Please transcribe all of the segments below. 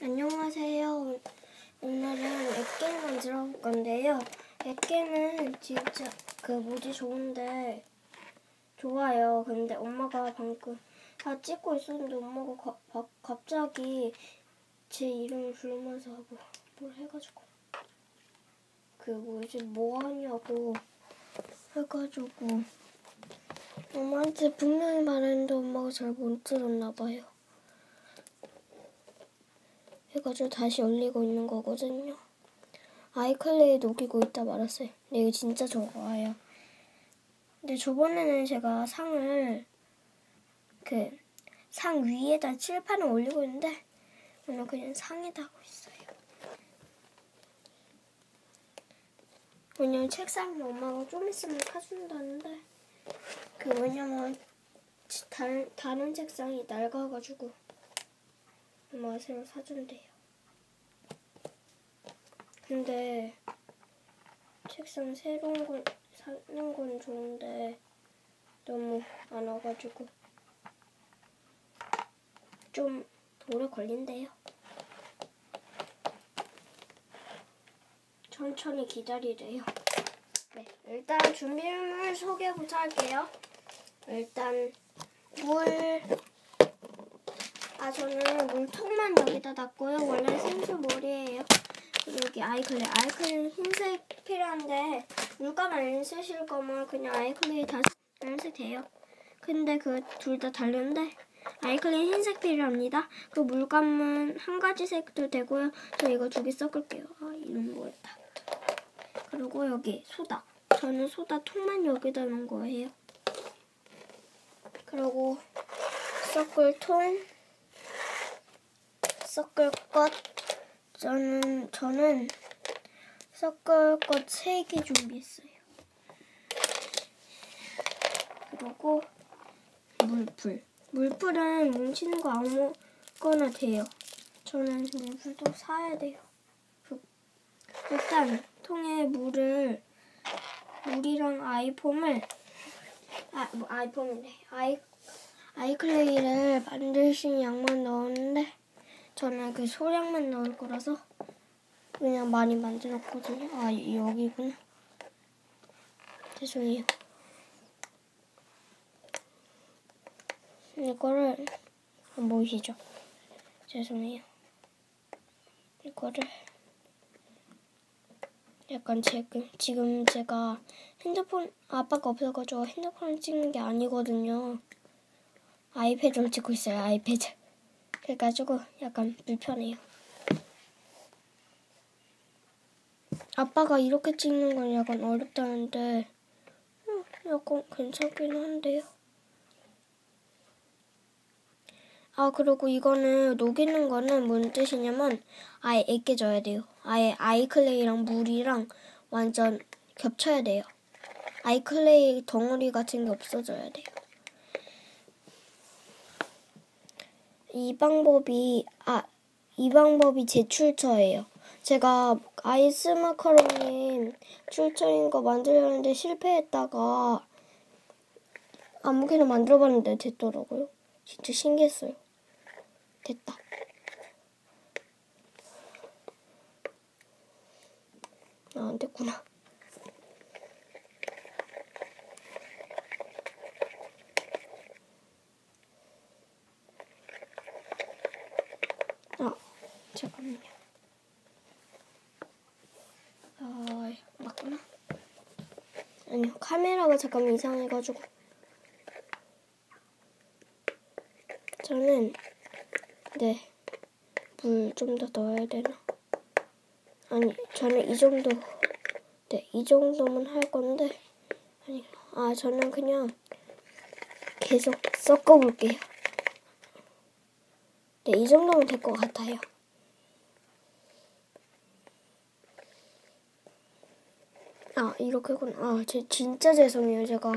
안녕하세요. 오늘은 액계를 만들어 볼 건데요. 액계는 진짜 그 뭐지 좋은데 좋아요. 근데 엄마가 방금 다 찍고 있었는데 엄마가 가- 바- 갑자기 제 이름을 부르면서 뭐, 뭘 해가지고 그 뭐지 뭐 하냐고 해가지고 엄마한테 분명히 말했는데 엄마가 잘 못 들었나 봐요. 해가지고 다시 올리고 있는 거거든요. 아이클레이 녹이고 있다 말았어요. 근데 이거 진짜 좋아요. 근데 저번에는 제가 상을 그 상 위에다 칠판을 올리고 있는데 오늘 그냥 상에다 하고 있어요. 왜냐면 책상은 엄마가 좀 있으면 사준다는데 그 왜냐면 지- 다른 다른 책상이 낡아가지고 엄마가 새로 사준대요. 근데 책상 새로운 걸 사는 건 좋은데 너무 안 와가지고 좀 오래 걸린대요. 천천히 기다리래요. 네, 일단 준비물 소개부터 할게요. 일단 물, 아 저는 물통만 여기다 놨고요. 원래 생수물이에요. 그리고 여기 아이클레이, 아이클레이 흰색 필요한데 물감 안 쓰실 거면 그냥 아이클레이 다 쓰면 돼요. 근데 그 둘 다 다른데 아이클레이 흰색 필요합니다. 그 물감은 한 가지 색도 되고요. 저 이거 두 개 섞을게요. 아 이런 뭐였다. 그리고 여기 소다. 저는 소다 통만 여기다 놓은 거예요. 그리고 섞을 통, 섞을 것. 저는 저는 섞을 것세개 준비했어요. 그리고 물풀. 물풀은 뭉치는 거 아무거나 돼요. 저는 물풀도 사야 돼요. 그- 일단 통에 물을 물이랑 아이폼을 아, 뭐 아이폼이네. 아이 아이클레이를 만드신 양만 넣었는데 저는 그 소량만 넣을 거라서 그냥 많이 만들었거든요. 아 여기구나. 죄송해요. 이거를 안 보이시죠? 죄송해요. 이거를 약간 지금 지금 제가 핸드폰 아빠가 없어가지고 핸드폰을 찍는 게 아니거든요. 아이패드로 찍고 있어요. 아이패드. 그래가지고 약간 불편해요. 아빠가 이렇게 찍는 건 약간 어렵다는데 음, 약간 괜찮긴 한데요. 아 그리고 이거는 녹이는 거는 뭔 뜻이냐면 아예 애껴져야 돼요. 아예 아이클레이랑 물이랑 완전 겹쳐야 돼요. 아이클레이 덩어리 같은 게 없어져야 돼요. 이 방법이 아 이 방법이 제 출처예요. 제가 아이스 마카로니 출처인 거 만들려는데 실패했다가 아무개나 만들어봤는데 됐더라고요. 진짜 신기했어요. 됐다. 아, 안 됐구나. 아, 잠깐만요. 아, 맞구나. 아니요, 카메라가 잠깐 이상해가지고. 저는, 네, 물 좀 더 넣어야 되나? 아니, 저는 이 정도, 네, 이 정도만 할 건데, 아니, 아, 저는 그냥 계속 섞어볼게요. 네, 이 정도면 될 것 같아요. 이렇게 건, 아, 제, 진짜 죄송해요. 제가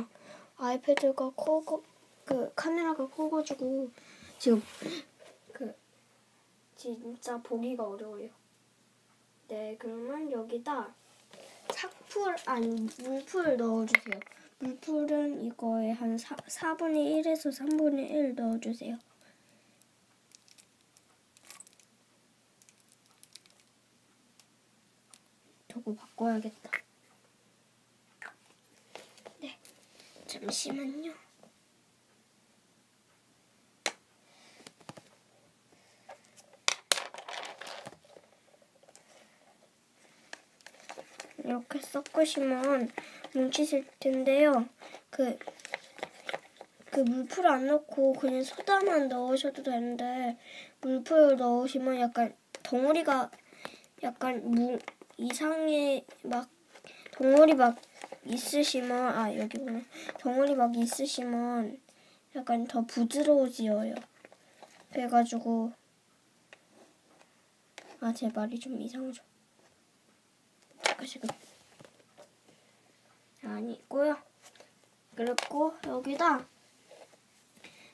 아이패드가 커고, 그, 카메라가 커가지고, 지금, 그, 진짜 보기가 어려워요. 네, 그러면 여기다 착풀, 아니, 물풀 넣어주세요. 물풀은 이거에 한 4, 4분의 1에서 3분의 1 넣어주세요. 저거 바꿔야겠다. 잠시만요. 이렇게 섞으시면 뭉치실 텐데요. 그, 그 물풀 안 넣고 그냥 소다만 넣으셔도 되는데 물풀 넣으시면 약간 덩어리가 약간 무 이상해 막 덩어리 막 있으시면 아 여기구나 덩어리 막 있으시면 약간 더 부드러워지어요. 그래가지고 아 제 말이 좀 이상하죠. 잠깐 지금 아니고요. 그리고 여기다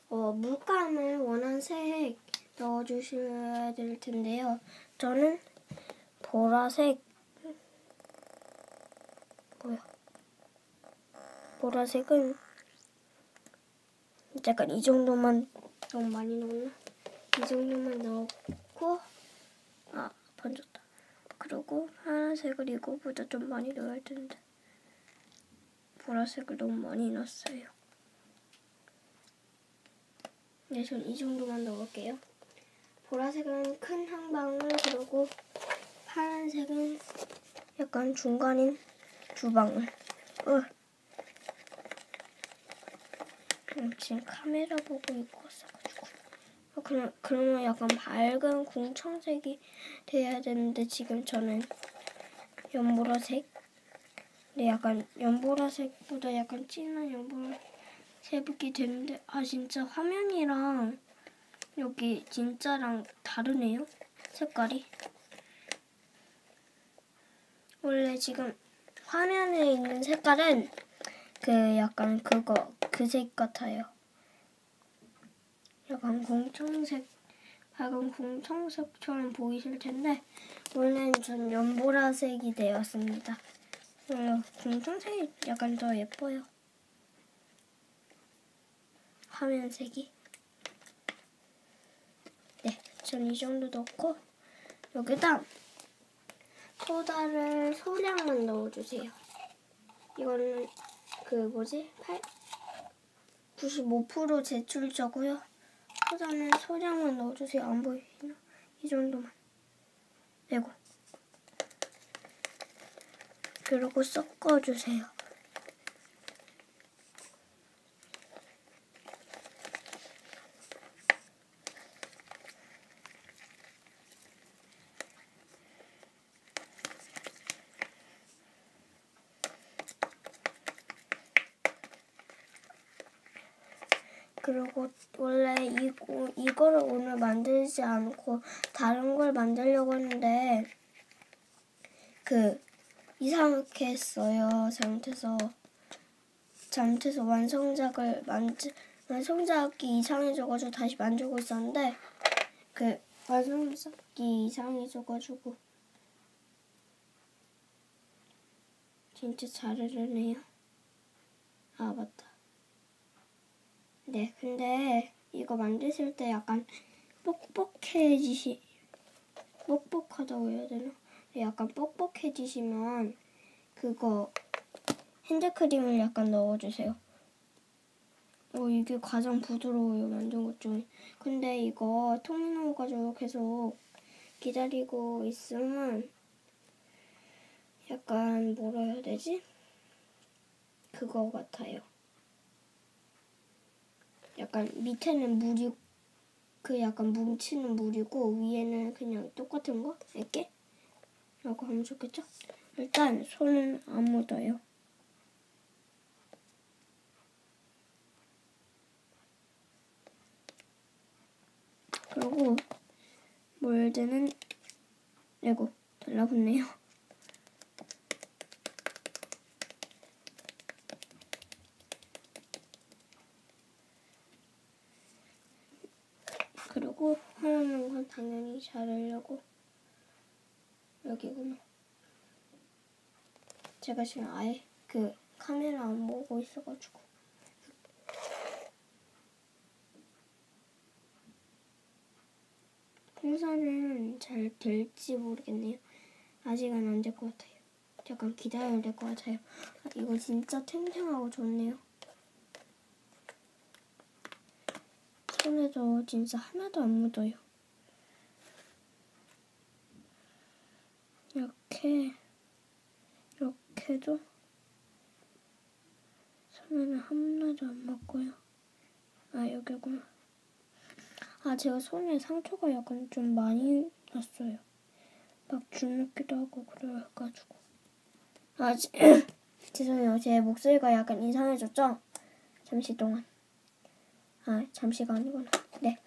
어, 물감을 원하는 색 넣어주셔야 될 텐데요. 저는 보라색 뭐야? 보라색은 약간 이 정도만 너무 많이 넣었나? 이 정도만 넣고 아 번졌다. 그리고 파란색을 이거보다 좀 많이 넣어야 할 텐데 보라색을 너무 많이 넣었어요. 네, 전 이 정도만 넣을게요. 보라색은 큰 한 방울 그리고 파란색은 약간 중간인 두 방울. 으. 음, 지금 카메라 보고 있고 있어가지고. 어, 그럼, 그러면 약간 밝은 공청색이 돼야 되는데 지금 저는 연보라색. 네, 약간 연보라색보다 약간 진한 연보라색이 되는데 아 진짜 화면이랑 여기 진짜랑 다르네요. 색깔이. 원래 지금 화면에 있는 색깔은 그 약간 그거 그 색 같아요. 약간 공청색, 밝은 공청색처럼 보이실 텐데 원래는 전 연보라색이 되었습니다. 원래 공청색이 약간 더 예뻐요. 화면색이. 네, 전 이 정도 넣고 여기다 소다를 소량만 넣어주세요. 이거는 그 뭐지? 8, 95% 제출자고요. 소다는 소량만 넣어주세요. 안 보이시나? 이 정도만. 내고. 그리고 섞어주세요. 그리고 원래 이거, 이거를 오늘 만들지 않고 다른 걸 만들려고 했는데 그 이상하게 했어요. 잘못해서 잘못해서 완성작을 만들 완성작이 이상해져가지고 다시 만들고 있었는데 그 완성작이 이상해져가지고 진짜 잘하려네요. 아 맞다. 네, 근데 이거 만드실 때 약간 뻑뻑해지시, 뻑뻑하다고 해야 되나? 네, 약간 뻑뻑해지시면 그거 핸드크림을 약간 넣어주세요. 어, 이게 가장 부드러워요, 만든 것 중에. 근데 이거 통밀 가지고 계속 기다리고 있으면 약간 뭐라 해야 되지? 그거 같아요. 약간 밑에는 물이 그 약간 뭉치는 물이고 위에는 그냥 똑같은 거 이렇게 라고 하면 좋겠죠? 일단 손은 안 묻어요. 그리고 몰드는 이고 달라붙네요. 그리고 하나는 건 당연히 자르려고 여기구나. 제가 지금 아예 그 카메라 안 보고 있어가지고. 풍선은 잘 될지 모르겠네요. 아직은 안 될 것 같아요. 잠깐 기다려야 될 것 같아요. 아, 이거 진짜 탱탱하고 좋네요. 손에도 진짜 하나도 안 묻어요. 이렇게 이렇게도 손에는 하나도 안 맞고요. 아 여기구나. 아 제가 손에 상처가 약간 좀 많이 났어요. 막 주눅기도 하고 그래가지고. 아 지- 죄송해요. 제 목소리가 약간 이상해졌죠? 잠시 동안. 아 잠시가 아니구나. 네.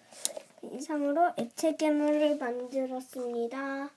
이상으로 액체 괴물을 만들었습니다.